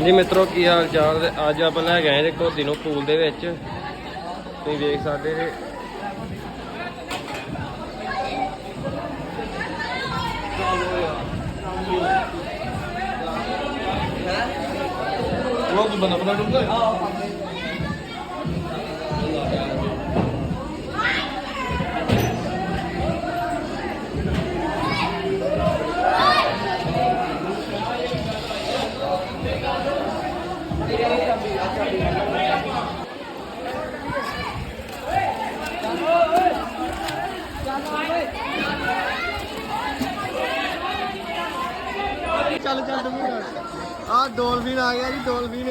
ਹਾਂਜੀ ਮਿੱਤਰੋ, ਕੀ ਹਾਲ ਚਾਲ? ਅੱਜ ਆਪਾਂ ਲੈ ਗਏ ਜੇ ਘੋਦੀ ਨੂੰ ਪੂਲ ਦੇ ਵਿੱਚ। ਤੁਸੀਂ ਵੇਖ ਸਕਦੇ ਜੇ। ਲੋਕ ਬਣਾ ਬਣਾ ਡੁੱਬਦਾ ਆ ਗਿਆ ਜੀ ਡੋਲਫਿਨ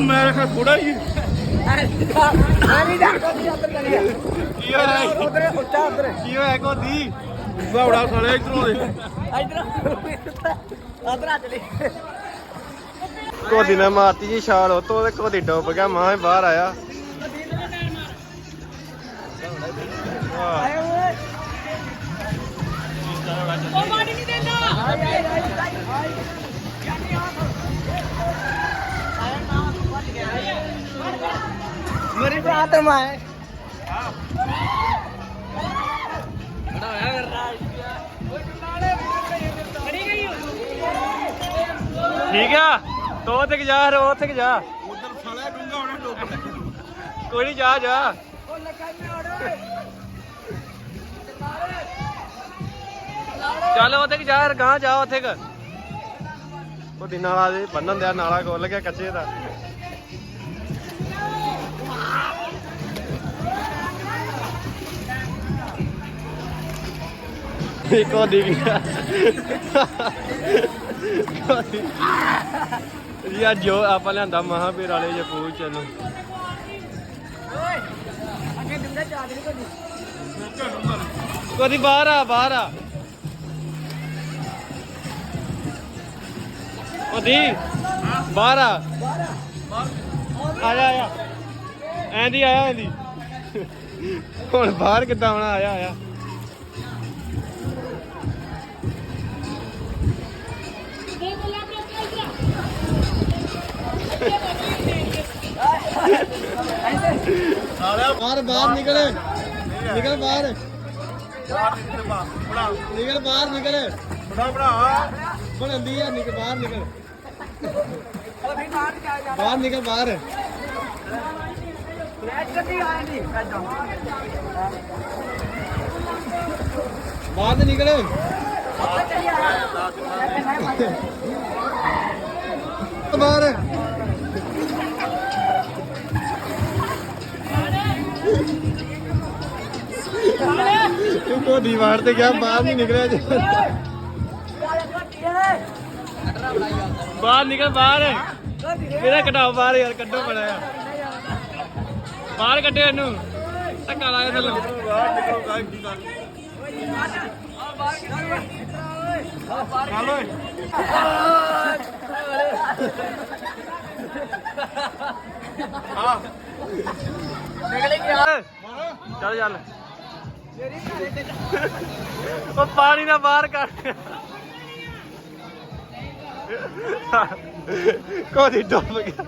ਮੈਂ ਕਿਹਾ ਥੋੜਾ ਹੀ। ਕੀ ਹੋਇਆ? ਉਧਰ ਉੱਚਾ ਉਧਰ। ਕੀ ਹੋਇਆ ਕੋਦੀ ਬੜਾ ਸਾਲੇ ਇਧਰੋਂ ਦੇ। ਘੋਦੀ ਨੇ ਮਾਰਤੀ ਜੀ ਛਾਲ ਉਹ ਤੋਂ ਘੋਦੀ ਡੁੱਬ ਗਿਆ ਮਾਂ ਬਾਹਰ ਆਇਆ। ਮੇਰੀ ਬਾਤ ਮੈਂ। ਠੀਕ ਆ? ਤੋ ਤੇ ਜਾ ਰੋ ਉੱਥੇ ਕਿ ਜਾ। ਉਧਰ ਸਾਲਾ ਡੂੰਗਾ ਹੋਣਾ ਡੁੱਬ ਕੋਈ ਨਹੀਂ ਜਾ ਜਾ। ਚੱਲ ਉੱਥੇ ਕਿ ਜਾ ਗਾਂ ਜਾ ਉੱਥੇ ਕ। ਘੋਦੀ ਨਾਲਾ ਦੇ ਬੰਨਣ ਦਿਆ ਨਾਲਾ ਖੋਲ ਗਿਆ ਕੱਚੇ ਦਾ। ਇੱਕ ਉਹਦੀ ਗਿਆ ਯਾ ਜੋ ਆਪਾਂ ਲਿਆਂਦਾ ਮਹਾਵੀਰ ਵਾਲੇ ਜੇ ਪੂਛ ਚਲੋ। ਕੋਦੀ ਬਾਹਰ ਆ ਬਾਹਰ ਆ। ਉਹਦੀ ਬਾਹਰ ਆ। ਆ ਜਾ ਆ ਜਾ। ਐਂਦੀ ਆਇਆ ਐਂਦੀ ਹੁਣ ਬਾਹਰ ਕਿੱਦਾਂ ਆਉਣਾ ਆਇਆ ਆਇਆ। ਬਾਹਰ ਬਾਹਰ ਨਿਕਲ। ਨਿਕਲ ਬਾਹਰ। ਨਿਕਲ ਬਾਹਰ, ਨਿਕਲ। ਬੜਾ ਬੜਾ ਬਣਦੀ ਆ, ਨਿਕਲ ਬਾਹਰ ਨਿਕਲ। ਬਾਹਰ ਨਿਕਲ, ਬਾਹਰ। ਬਾਹਰ ਤੇ ਨਿਕਲ। ਬਾਹਰ। ਤੂੰ ਕੋ ਦੀਵਾਰ ਤੇ ਗਿਆ ਬਾਹਰ ਨਹੀਂ ਨਿਕਲਿਆ ਜੇ। ਬਾਹਰ ਨਿਕਲ ਬਾਹਰ। ਮੇਰਾ ਕਟਾਓ ਬਾਹਰ ਯਾਰ ਕੱਢੋ ਬੜਾ ਆ ਬਾਹਰ ਕੱਢਿਓ ਇਹਨੂੰ। ਧੱਕਾ ਲਾ ਕੇ ਥੱਲੋਂ। ਬਾਹਰ ਨਿਕਲੋ ਕੀ ਗੱਲ ਚੱਲ ਓਏ ਚੱਲ ਚੱਲ। ਉਹ ਪਾਣੀ ਨਾ ਬਾਹਰ ਕੱਢ। ਕੋਦੀ ਡੁੱਬ ਗਿਆ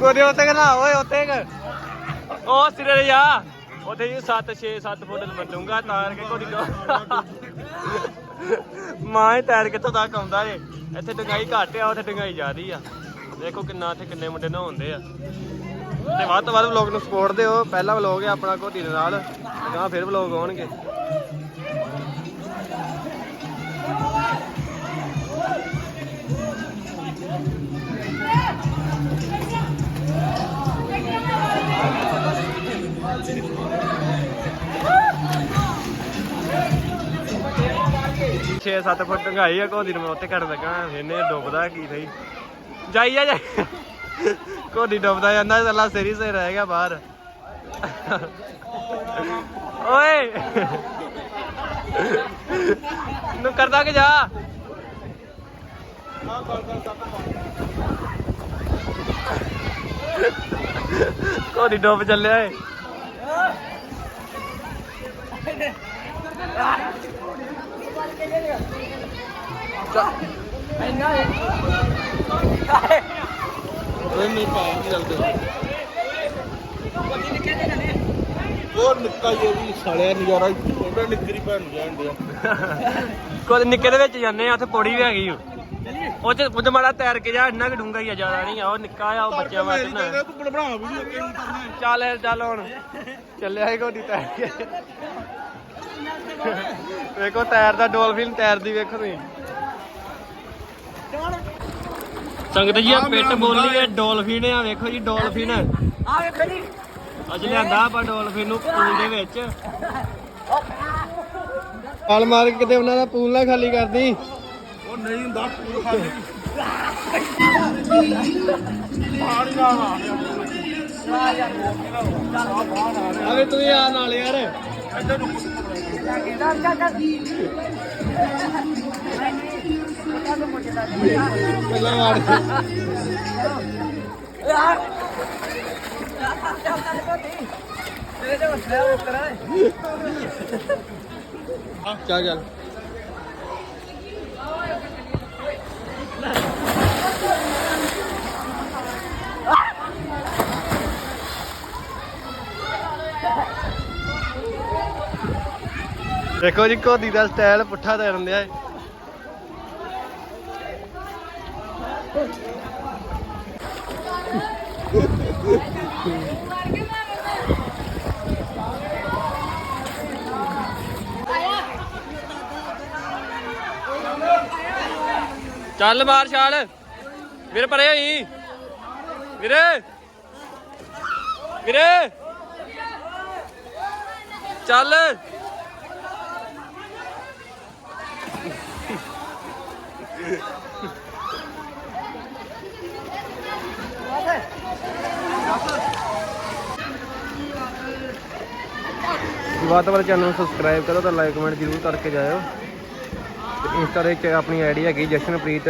ਕੋਦੀ ਉੱਤੇ ਨਾ ਓਏ ਉੱਤੇ ਕਿ ਉਹ ਸਿਰੇ ਤੇ ਜਾ। ਉੱਥੇ ਜੀ 7 6 7 ਫੁੱਟ ਲੰਬੂਗਾ ਤਾਰ ਕੇ ਕੋਦੀ ਮਾਂ ਇਹ ਤੈਰ ਕਿੱਥੋਂ ਤੱਕ ਆਉਂਦਾ ਏ? ਇੱਥੇ ਡੰਗਾਈ ਘੱਟ ਆ, ਉੱਥੇ ਡੰਗਾਈ ਜ਼ਿਆਦੀ ਆ। ਦੇਖੋ ਕਿੰਨਾ ਇੱਥੇ ਕਿੰਨੇ ਮੁੰਡੇ ਨਹਾਉਂਦੇ ਆ। ਤੇ ਵੱਧ ਤੋਂ ਵੱਧ ਵਲੌਗ ਨੂੰ ਸਪੋਰਟ ਦਿਓ। ਪਹਿਲਾ ਵਲੌਗ ਹੈ ਆਪਣਾ ਘੋਟੀ ਦੇ ਨਾਲ। ਗਾਂ ਫਿਰ ਵਲੌਗ ਆਉਣਗੇ। 7 ਫੁੱਟ ਡੰਗਾਈ ਆ, ਘੋਦੀ ਨੂੰ ਮੈਂ ਉੱਤੇ ਕੱਢ ਲੱਗਾ, ਇਹਨੇ ਡੁੱਬਦਾ ਕੀ ਸਹੀ ਜਾਈ ਜਾ ਜਾਈ। ਕੋਡੀ ਡੁੱਬਦਾ ਜਾਂਦਾ ਚੱਲਾ ਸਿਰ ਸੇ ਰਹਿ ਬਾਹਰ। ਓਏ! ਨੂੰ ਕਰਦਾ ਕਿ ਜਾ? ਕੋਡੀ ਡੁੱਬ ਚੱਲਿਆ ਏ। ਓਏ ਨਹੀਂ ਪਾਇਆ ਨਹੀਂ ਲੱਗਦੇ ਉਹ ਨਿੱਕਾ ਜਿਹਾ ਵੀ ਸਾਲਿਆ ਨਜ਼ਾਰਾ ਉਹਦਾ ਨਿੱਕਰੀ ਭੈਣ ਜਾਣ ਦਿਆ ਕੋਲ ਨਿੱਕੇ ਦੇ ਵਿੱਚ ਜਾਂਦੇ ਆ, ਉੱਥੇ ਪੌੜੀ ਵੀ ਹੈਗੀ ਓ। ਉਹ ਚ ਪੁੱਜ ਮਾੜਾ ਤੈਰ ਕੇ ਜਾ, ਇੰਨਾ ਕਿ ਡੂੰਗਾ ਹੀ ਆ, ਜ਼ਿਆਦਾ ਨਹੀਂ ਆ, ਉਹ ਨਿੱਕਾ ਆ, ਉਹ ਬੱਚਿਆਂ ਵਾਸਤੇ ਨਾ। ਚੱਲ ਚੱਲ ਹੁਣ। ਚੱਲਿਆ ਹੀ ਕੋਡੀ ਤੈਰ ਕੇ। ਵੇਖੋ ਤੈਰ ਦਾ ਡੋਲਫਿਨ ਤੈਰਦੀ ਵੇਖੋ ਤੁਸੀਂ। ਸੰਗਤ ਜੀ ਆ ਪਿੱਟ ਬੋਲੀ ਹੈ ਡੋਲਫਿਨ ਆ ਵੇਖੋ ਜੀ ਡੋਲਫਿਨ। ਆ ਵੇਖੋ ਜੀ। ਅੱਜ ਲਿਆਂਦਾ ਆਪਾਂ ਡੋਲਫਿਨ ਨੂੰ ਪੂਲ ਦੇ ਵਿੱਚ। ਹਾਲ ਮਾਰ ਕੇ ਕਿਤੇ ਉਹਨਾਂ ਦਾ ਪੂਲ ਨਾ ਖਾਲੀ ਕਰਦੀ ਉਹ ਨਹੀਂ ਹੁੰਦਾ ਪੂਰ ਖਾਲੀ। ਪਾਣੀ ਨਾ ਆ ਆਵੇ ਤੂੰ ਆ ਨਾਲ ਯਾਰ। ਇੱਧਰ ਨੂੰ ਪਹਿਲਾਂ ਮਾਰ ਯਾਰ ਚੱਲ ਚੱਲ ਕੋਤੀ ਤੇਰੇ ਤੇ ਉਤਰਿਆ ਉਤਰਾ ਚੱਲ ਚੱਲ ਦੇਖੋ ਜੀ ਕੋਦੀ ਦਾ ਸਟਾਈਲ ਪੁੱਠਾ ਤੈਰਨ ਦਿਆ ਏ ਚੱਲ ਮਾਰ ਛਾਲ। ਵੀਰ ਪਰੇ ਹੋਈ। ਵੀਰੇ। ਵੀਰੇ। ਚੱਲ। ਵਾਤ ਚੈਨਲ ਨੂੰ ਸਬਸਕ੍ਰਾਈਬ ਕਰੋ ਤਾਂ ਲਾਈਕ ਕਮੈਂਟ ਜ਼ਰੂਰ ਕਰਕੇ ਜਾਇਓ। ਤੇ ਇੰਸਟਾ ਦੇ ਵਿੱਚ ਆਪਣੀ ਆਈਡੀ ਹੈਗੀ ਜਸ਼ਨਪ੍ਰੀਤ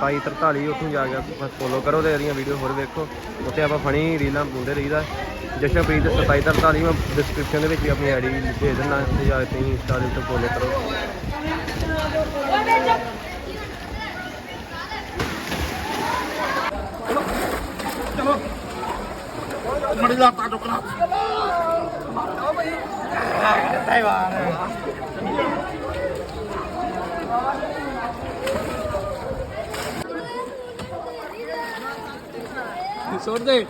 2743 ਉੱਥੋਂ ਜਾ ਕੇ ਬਸ ਫੋਲੋ ਕਰੋ ਤੇ ਇਹਦੀਆਂ ਵੀਡੀਓ ਹੋਰ ਵੇਖੋ। ਉੱਥੇ ਆਪਾਂ ਫਣੀ ਰੀਲਾਂ ਪਾਉਂਦੇ ਰਹੀਦਾ। ਜਸ਼ਨਪ੍ਰੀਤ 2743 ਮੈਂ ਡਿਸਕ੍ਰਿਪਸ਼ਨ ਦੇ ਵਿੱਚ ਵੀ ਆਪਣੀ ਆਈਡੀ ਦੇ ਦਿੰਦਾ। ਤੇ ਜਾ ਕੇ ਤੁਸੀਂ ਇੰਸਟਾ ਦੇ ਉੱਤੇ ਫੋਲੋ ਕਰੋ। ਮੜੀ ਲਾਤਾ ਟੁਕੜਾ ਸੁੱਟ ਦੇ।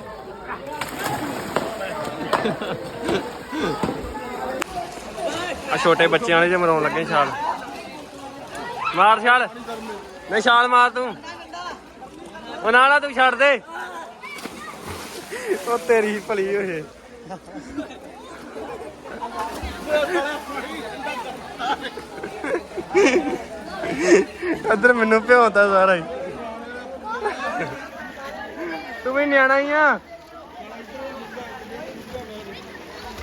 ਆ ਛੋਟੇ ਬੱਚਿਆਂ ਵਾਲੇ ਜੇ ਮਰਾਉਣ ਲੱਗੇ ਛਾਲ। ਮਾਰ ਛਾਲ। ਨਹੀਂ ਛਾਲ ਮਾਰ ਤੂੰ ਉਹ ਨਾ ਤੂੰ ਛੱਡ ਦੇ। ਉਹ ਤੇਰੀ ਭਲੀ ਹੋਏ ਇੱਧਰ ਮੈਨੂੰ ਭਿਉਂਦਾ ਸਾਰਾ ਹੀ। ਤੂੰ ਵੀ ਨਿਆਣਾ ਹੀ ਆ।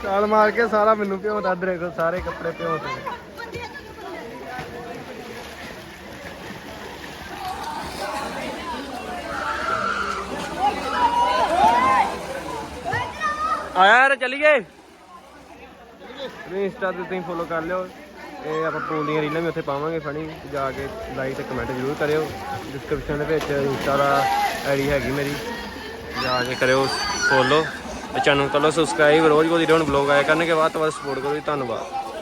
ਛਾਲ ਮਾਰ ਕੇ ਸਾਰਾ ਮੈਨੂੰ ਭਿਉਂਦਾ ਇੱਧਰ ਦੇਖੋ ਸਾਰੇ ਕੱਪੜੇ ਭਿਉਂਦੇ ਆਇਆ ਯਾਰ, ਚੱਲੀਏ? ਵੀ ਇੰਸਟਾ ਤੇ ਤੁਸੀਂ ਫੋਲੋ ਕਰ ਲਿਓ। ਇਹ ਆਪਾਂ ਪੂਲ ਦੀਆਂ ਰੀਲਾਂ ਵੀ ਉੱਥੇ ਪਾਵਾਂਗੇ ਫਣੀ ਜਾ ਕੇ ਲਾਈਕ ਤੇ ਕਮੈਂਟ ਜ਼ਰੂਰ ਕਰਿਓ। ਡਿਸਕ੍ਰਿਪਸ਼ਨ ਦੇ ਵਿੱਚ ਇੰਸਟਾ ਦਾ ਆਈਡੀ ਹੈਗੀ ਮੇਰੀ। ਜਾ ਕੇ ਕਰਿਓ ਫੋਲੋ ਤੇ ਚੈਨਲ ਕਰ ਲਓ ਸਬਸਕ੍ਰਾਈਬ ਰੋਜ਼ ਕੋਈ ਰੋਣ ਬਲੌਗ ਆਇਆ ਕਰਨਗੇ, ਬਾਅਦ ਤੋਂ ਬਾਅਦ ਸਪੋਰਟ ਕਰੋ ਜੀ, ਧੰਨਵਾਦ।